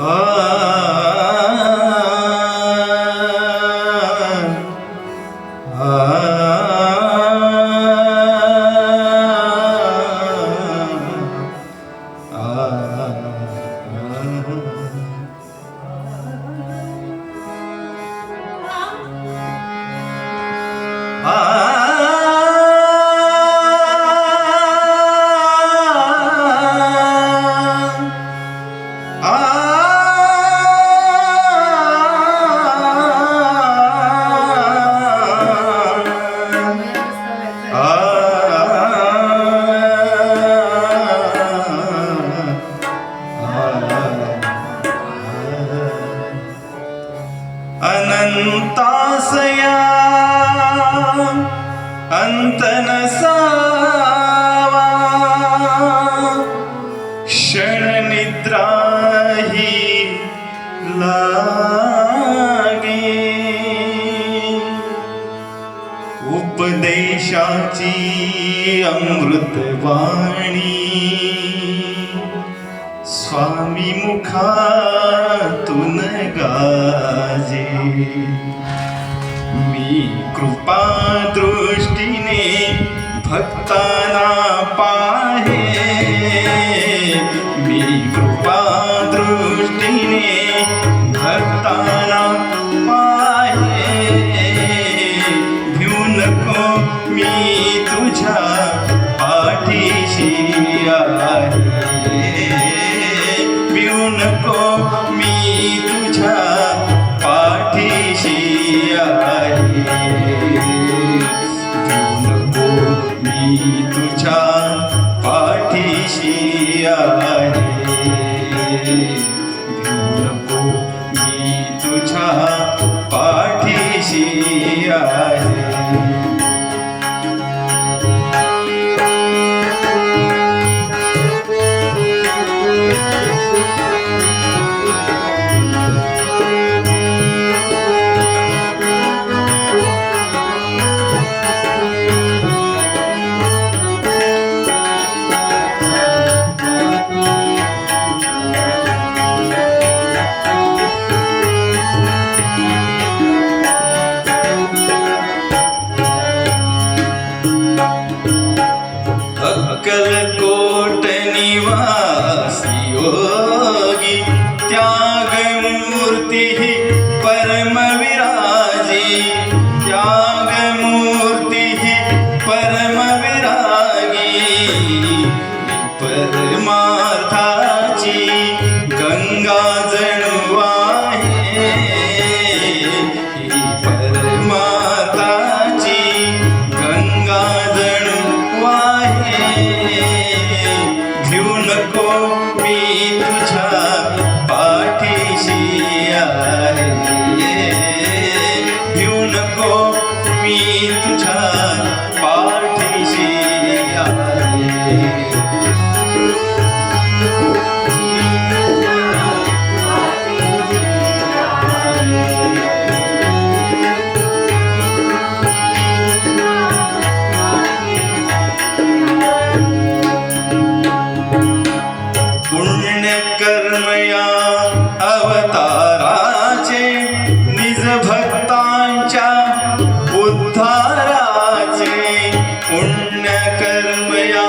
Ah. अनन्तासया अन्तनसा क्षणनिद्राहि लागे उपदेशाची स्वामी मी कृपा दृष्टीने भक्ताना पाहे। मी कृपा दृष्टि ने भक्ताना Amen. மக்களுக்கோ Oh. पुण्य कर्मया अवताराचे निज भक्तांच्या उद्धाराचे पुण्य कर्मया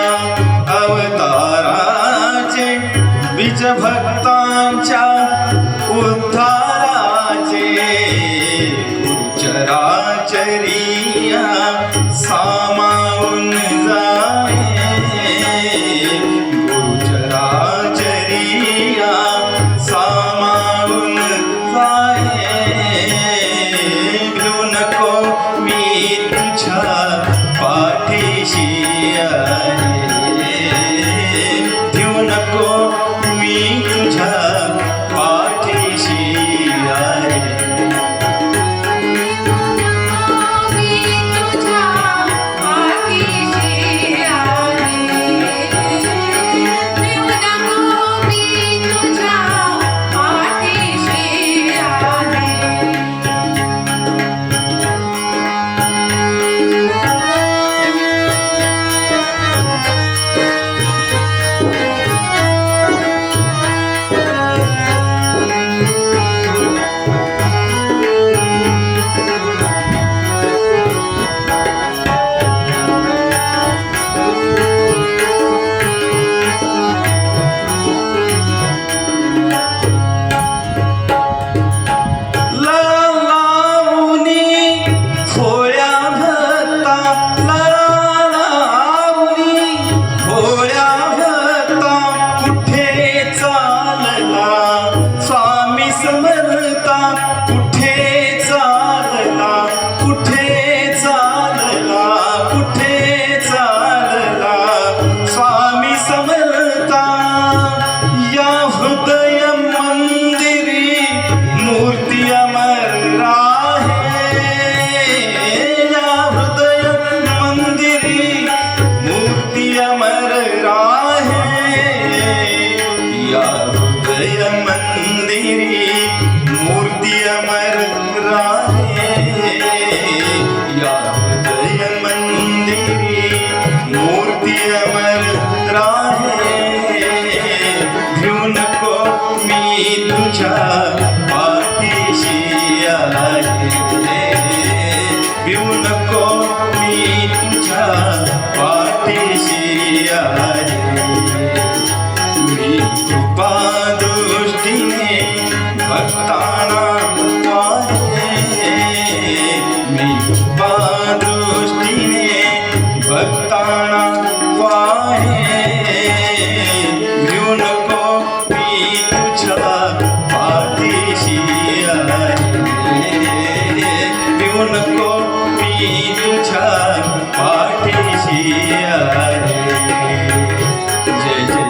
अवताराचे बीज भक्तांच्या उद्धार भक्ता